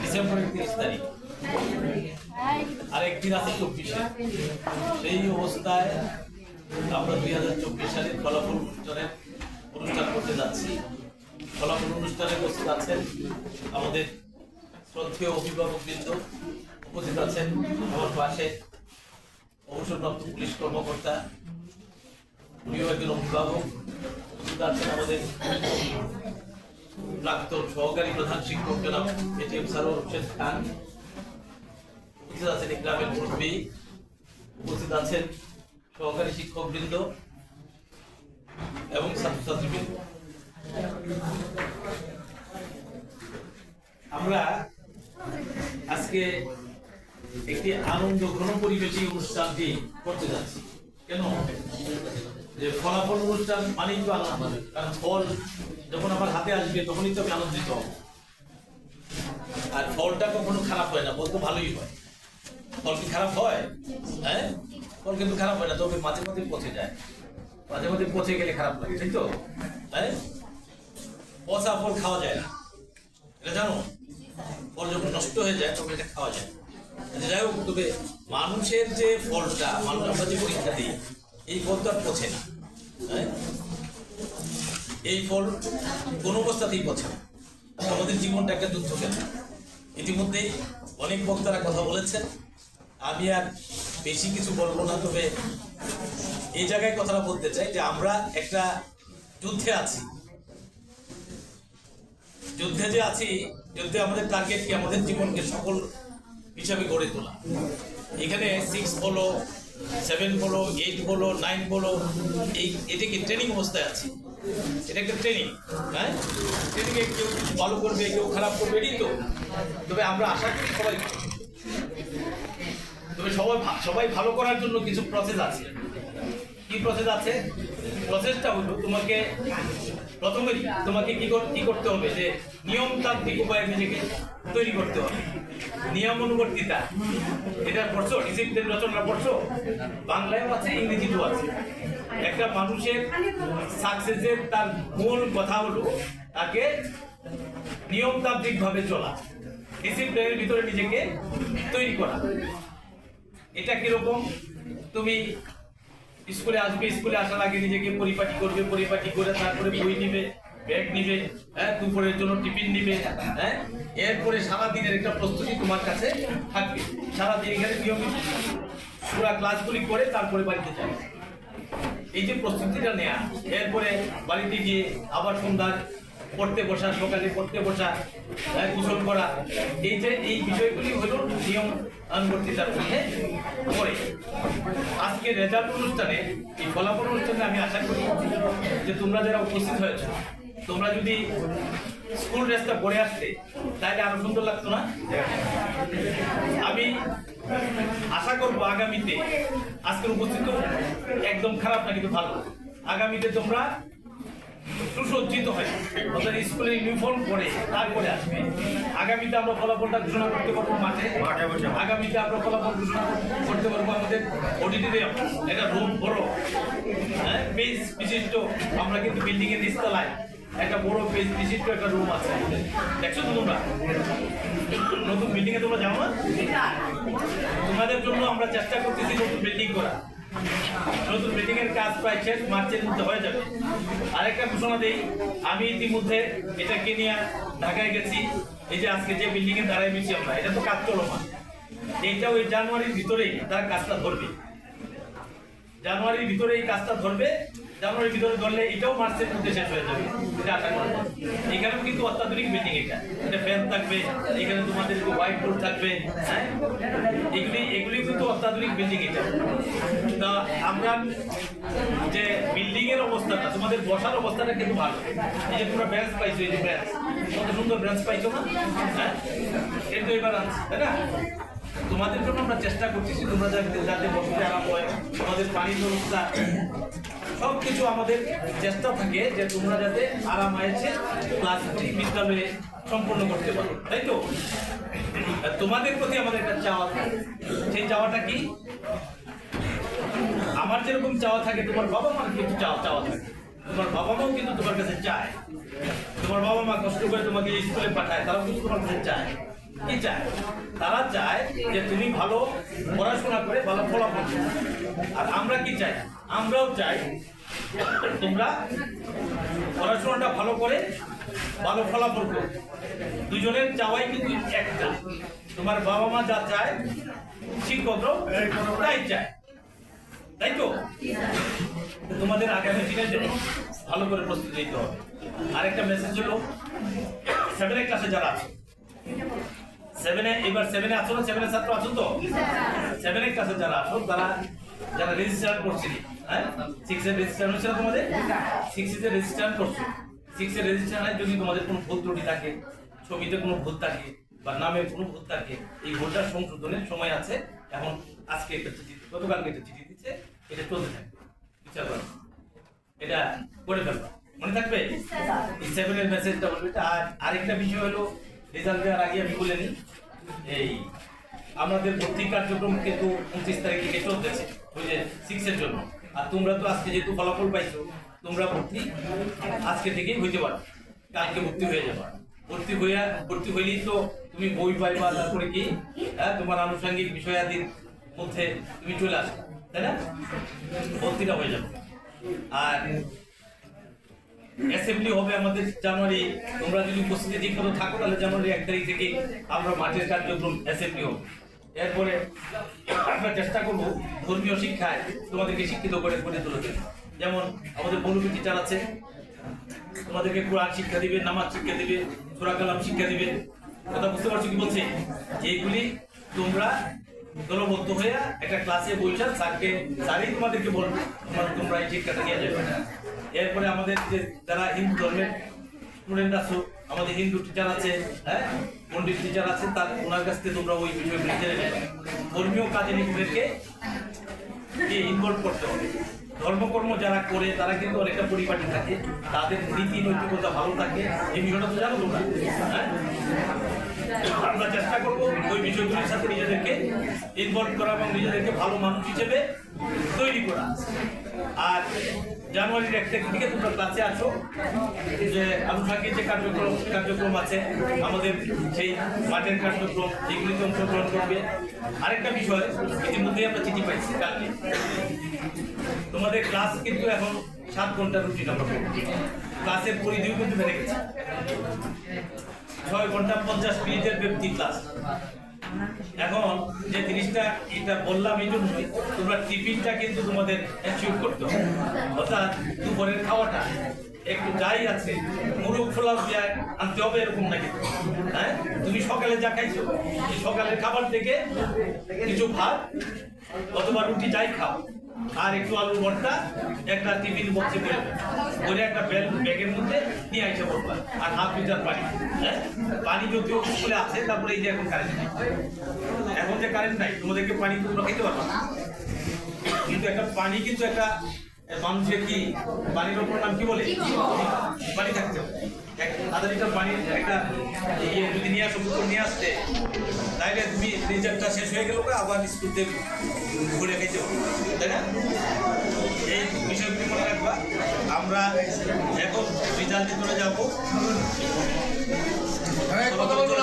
ডিসেম্বরের তিরিশ তারিখ। আর একদিন আছে চব্বিশে। সেই অবস্থায় আমরা দুই হাজার চব্বিশ সালের ফলাফল অনুষ্ঠানের অনুষ্ঠান করতে যাচ্ছি। ফলাফল অনুষ্ঠানে উপস্থিত আছেন আমাদের শ্রদ্ধেয় অভিভাবক বৃন্দ উপস্থিত আছেন আমার পাশে অবসরপ্রাপ্ত পুলিশ কর্মকর্তা উনিও একজন অভিভাবক, উপস্থিত আছেন আমাদের সহকারী প্রধান শিক্ষক জনাব এটিএম খান উপস্থিত আছেন গ্রামের মুরব্বী। উপস্থিত আছেন সহকারী এবং ছাত্রছাত্রীবৃন্দ। আমরা আজকে একটি আনন্দ ঘন পরিবেশী অনুষ্ঠানটি করতে যাচ্ছি। কেন যে ফলাফল অনুষ্ঠান মানেই তো আনন্দ কারণ ফল যখন আমার হাতে আসবে তখনই তো আমি আনন্দিত হব। আর ফলটা কখনো খারাপ হয় না ফল তো ভালোই হয়। ফল কি খারাপ হয়? হ্যাঁ? ফল কিন্তু খারাপ হয় না তবে মাঝে মাঝে পচে যায়। মাঝে মাঝে পচে গেলে খারাপ লাগে তাই তো? হ্যাঁ? পচা ফল খাওয়া যায় না। এটা জানো? ফল যখন নষ্ট হয়ে যায় তখন এটা খাওয়া যায় আচ্ছা, যাই হোক তবে মানুষের যে ফলটা মানুষ আমরা যে পরীক্ষা দিই এই ফল তো আর পচে না হ্যাঁ? এই ফল কোনো অবস্থাতেই পচে না। আমাদের জীবনটা একটা যুদ্ধ কেন? ইতিমধ্যেই অনেক বক্তারা কথা বলেছেন। আমি আর বেশি কিছু বলব না, তবে এই জায়গায় কথাটা বলতে চাই যে আমরা একটা যুদ্ধে আছি। যুদ্ধে যে আছি, যুদ্ধে আমাদের টার্গেট কি? আমাদের জীবনকে সকল হিসাবে গড়ে তোলা। এখানে সিক্স বলো সেভেন বলো এইট বলো নাইন বলো এই এটা কি ট্রেনিং অবস্থায় আছে? এটা একটা ট্রেনিং হ্যাঁ? ট্রেনিংয়ে কেউ কিছু ভালো করবে, কেউ খারাপ করবে, এটাই তো। তবে আমরা আশা করি সবাই তবে সবাই সবাই ভালো করার জন্য কিছু প্রসেস আছে। কি প্রসেস আছে? প্রসেসটা হলো তোমাকে প্রথমে তোমাকে কি কি করতে হবে যে নিয়মতান্ত্রিক উপায়ে নিজেকে তৈরি করতে হবে। নিয়ম অনুবর্তিতা এটা পড়ছো? ডিসিপ্লিন রচনা পড়ছো? বাংলায়ও আছে, ইংরেজিতেও আছে। একটা মানুষের সাকসেসের তার মূল কথা হলো তাকে নিয়মতান্ত্রিকভাবে চলা। ডিসিপ্লিনের ভিতরে নিজেকে তৈরি করা। এটা কীরকম? তুমি স্কুলে আসবে, স্কুলে আসার আগে নিজেকে পরিপাটি করবে, পরিপাটি করে তারপরে বই নিবে, ব্যাগ নিবে হ্যাঁ দুপুরের জন্য টিফিন নিবে হ্যাঁ এরপরে সারাদিনের একটা প্রস্তুতি তোমার কাছে থাকবে। সারাদিন এখানে নিয়মিত পুরো ক্লাসগুলি করে তারপরে বাড়িতে যাবে। এই যে প্রস্তুতিটা নেয়া, এরপরে বাড়িতে গিয়ে আবার সন্ধ্যার পড়তে বসা সকালে পড়তে বসা হ্যাঁ, গোসল করা। এই যে এই বিষয়গুলি হল নিয়ম অনুবর্তিতার মধ্যে পড়ে। আজকে রেজাল্ট অনুষ্ঠানে এই ফলাফল অনুষ্ঠানে আমি আশা করি যে তোমরা যারা উপস্থিত হয়েছো তোমরা যদি স্কুল ড্রেসটা পরে আসতে তাহলে আরও সুন্দর লাগতো না? আমি আশা করব আগামীতে আজকের উপস্থিত একদম খারাপ না কিন্তু ভালো। আগামীতে তোমরা সুসজ্জিত হয়। অর্থাৎ স্কুলে ইউনিফর্ম পরে তারপরে আসবে। আগামীতে আমরা ফলাফলটা ঘোষণা করতে পারব মাঠে। আগামীতে আমরা ফলাফল ঘোষণা করতে পারব আমাদের অডিটোরিয়াম একটা রুম বড়। হ্যাঁ পেজ বিশিষ্ট। আমরা কিন্তু বিল্ডিং এর নিচতলায়। একটা বড় পেজ বিশিষ্ট একটা রুম আছে আমাদের। দেখছ তো তোমরা? নতুন বিল্ডিং এ তোমরা যাও না? তোমাদের জন্য আমরা চেষ্টা করতেছি নতুন বিল্ডিং করা নতুন বিল্ডিং এর কাজ প্রায় শেষ, মার্চের মধ্যে হয়ে যাবে। আরেকটা ঘোষণা দেই, আমি ইতিমধ্যে এটাকে নিয়ে ঢাকায় গেছি। এই যে আজকে যে বিল্ডিং এর দাঁড়ায় বেশি আমরা, এটা তো কাজ চলমান। এইটাও এই জানুয়ারির ভিতরেই তারা কাজটা ধরবে। জানুয়ারির ভিতরে এই কাজটা ধরবে, জানুয়ারির ভিতরে ধরলে এটাও মার্চের মধ্যে শেষ হয়ে যাবে। এটা আশা করব এখানেও কিন্তু অত্যাধুনিক বিল্ডিং এটা। এটা ফ্যান থাকবে, এখানে তোমাদের হোয়াইট বোর্ড থাকবে হ্যাঁ? এগুলি এগুলি কিন্তু অত্যাধুনিক বিল্ডিং এটা। তা আমরা যে বিল্ডিং এর অবস্থাটা, তোমাদের বসার অবস্থাটা কিন্তু ভালো। এই যে তোমরা ব্রাঞ্চ পাইছো, এই যে ব্রাঞ্চ কত সুন্দর ব্রাঞ্চ পাইছো না? হ্যাঁ? এর তো এবার আনছি, তাই না? তোমাদের জন্য আমরা চেষ্টা করতেছি তোমরা যাতে যাতে বসতে আরাম হয়, তোমাদের পানির ব্যবস্থা। সব কিছু আমাদের চেষ্টা থাকে যে তোমরা যাতে আরাম আয়েছে ক্লাসটি বিদ্যালয়ে সম্পন্ন করতে পারো, তাই তো? তোমাদের প্রতি আমাদের একটা চাওয়া থাকে। সেই চাওয়াটা কি? আমার যেরকম চাওয়া থাকে, তোমার বাবা মার কিন্তু চাওয়া চাওয়া থাকে। তোমার বাবা মাও কিন্তু তোমার কাছে চায়। তোমার বাবা মা কষ্ট করে তোমাকে স্কুলে পাঠায়, তারাও কিন্তু তোমার কাছে চায়। কি চায় তারা চায় যে তুমি ভালো পড়াশোনা করে ভালো ফলাফল আর আমরা কি চাই? আমরাও চাই তোমরা পড়াশোনাটা ভালো করে ভালো ফলাফল করো। দুজনের চাওয়াই কিন্তু একটা। তোমার বাবা মা যা চায় শিক্ষকরাও তাই চায়। তাই তো? তোমাদের আগামী দিনের জন্য ভালো করে প্রস্তুতি নিতে হবে। আরেকটা মেসেজ হলো সেভেনের ক্লাসে যারা আছে সেভেনে এবার সেভেনে আছো না? সেভেনের ছাত্র আছো তো? সেভেনের ক্লাসে যারা আছো তারা যারা রেজিস্টার করছি হ্যাঁ? সিক্সের রেজিস্টার হচ্ছে না তোমাদের? সিক্সের রেজিস্টার করছ। সিক্সের রেজিস্টারে যদি তোমাদের কোনো ভুল ত্রুটি থাকে ছবিতে কোনো ভুল থাকে বা নামে কোনো ভুল থাকে এই ভুলটা সংশোধনের সময় আছে। এখন আজকে একটা চিঠি গতকালকে একটা চিঠি দিচ্ছে এটা চলতে থাকবে। বিচার করো এটা করে ফেলবা। মনে থাকবে? সেভেনের মেসেজটা বলবে এটা আর আরেকটা বিষয় হলো রেজাল্ট দেওয়ার আগে আমি বলে নিই। এই, আমাদের ভর্তি কার্যক্রম কিন্তু উনত্রিশ তারিখ থেকে চলতেছে সিক্সের জন্য। আর তোমরা তো আজকে যেহেতু ফলাফল পাইছো, তোমরা ভর্তি আজকে থেকেই হইতে পারো, কালকে ভর্তি হয়ে যাবা। ভর্তি হইয়া, ভর্তি হইলেই তো তুমি বই পাইবা, তারপরে কি? হ্যাঁ তোমার আনুষঙ্গিক বিষয়াদির মধ্যে তুমি চলে আসবে, তাই না? ভর্তিটা হয়ে যাবে। আর অ্যাসেম্বলি হবে আমাদের জানুয়ারি। তোমরা যদি উপস্থিতি ঠিক মতো থাকো, তাহলে জানুয়ারি এক তারিখ থেকে আমরা মাঠের কার্যক্রম অ্যাসেম্বলি হবে। এরপরে আমরা চেষ্টা করব ধর্মীয় শিক্ষায় তোমাদেরকে শিক্ষিত করে, গড়ে তুলতে। যেমন আমাদের টিচার আছে। তোমাদেরকে কোরআন শিক্ষা দিবে, নামাজ শিক্ষা দিবে, সূরা কালাম শিক্ষা দিবে। কথা বুঝতে পারছ কি বলছে? যে এইগুলি তোমরা দলবদ্ধ হয়ে একটা ক্লাসে বসে স্যারকে, স্যারই তোমাদেরকে বলবে। তোমরা তোমরা এই শিক্ষাটা নিয়ে যাবে। এরপরে আমাদের যে যারা হিন্দু ধর্মের স্টুডেন্ট আছো, আমাদের হিন্দু টিচার আছে হ্যাঁ? পন্ডিত টিচার আছে, তার ওনার কাছ থেকে তোমরা ওই বিষয়গুলি জেনে নেবে। ধর্মীয় কাজে নিজেদেরকে ইনভলভ করতে হবে। ধর্মকর্ম যারা করে, তারা কিন্তু অনেকটা পরিপাটি থাকে। তাদের নীতি নৈতিকতা ভালো থাকে। এই বিষয়টা তো জানো তোমরা হ্যাঁ? আমরা চেষ্টা করব ওই বিষয়গুলির সাথে নিজেদেরকে ইনভলভ করা এবং নিজেদেরকে ভালো মানুষ হিসেবে তৈরি করা। আর জানুয়ারির এক তারিখ থেকে তোমরা ক্লাসে আসো যে আনুষঙ্গিক যে কার্যক্রম কার্যক্রম আছে। আমাদের সেই মাঠের কার্যক্রম, এগুলিতে অংশগ্রহণ করবে। আরেকটা বিষয় ইতিমধ্যে আমরা চিঠি পাইছি কালকে। তোমাদের ক্লাস কিন্তু এখন সাত ঘণ্টা রুটিন আমরা ক্লাসের পরিধিও কিন্তু বেড়ে গেছে। ছয় ঘণ্টা পঞ্চাশ মিনিটের ব্যক্তি ক্লাস। এখন যে জিনিসটা এটা বললাম এই জন্যই, তোমরা টিফিনটা কিন্তু তোমাদের অ্যাচিভ করতে অর্থাৎ দুপুরের খাওয়াটা। একটু যাই আছে মুরুখ ফোলাও দিয়ে আনতে হবে এরকম নাকি? হ্যাঁ? তুমি সকালে যা খাইছো সকালের খাবার থেকে কিছু ভাত অথবা রুটি যাই খাও। আর একটু আলু ভর্তা একটা টিফিন বক্সে করে করে একটা ব্যাগ ব্যাগের মধ্যে নিয়ে আইসে বলবা। আর হাফ লিটার পানি। হ্যাঁ? পানি যদিও স্কুলে আছে তারপরে এই যে এখন কারেন্ট নেই। এখন যে কারেন্ট নাই তোমাদেরকে পানি তোমরা খেতে পারবা। কিন্তু একটা পানি কিন্তু একটা মানুষের কি পানির ওপর নাম কি বলে? পানি থাকতে হবে। ইয়ে তুমি রিজার্ভটা শেষ হয়ে গেল আবার স্কুল থেকে ঘুরে তাই না? এই আমরা এখন রেজাল্টে চলে যাব। না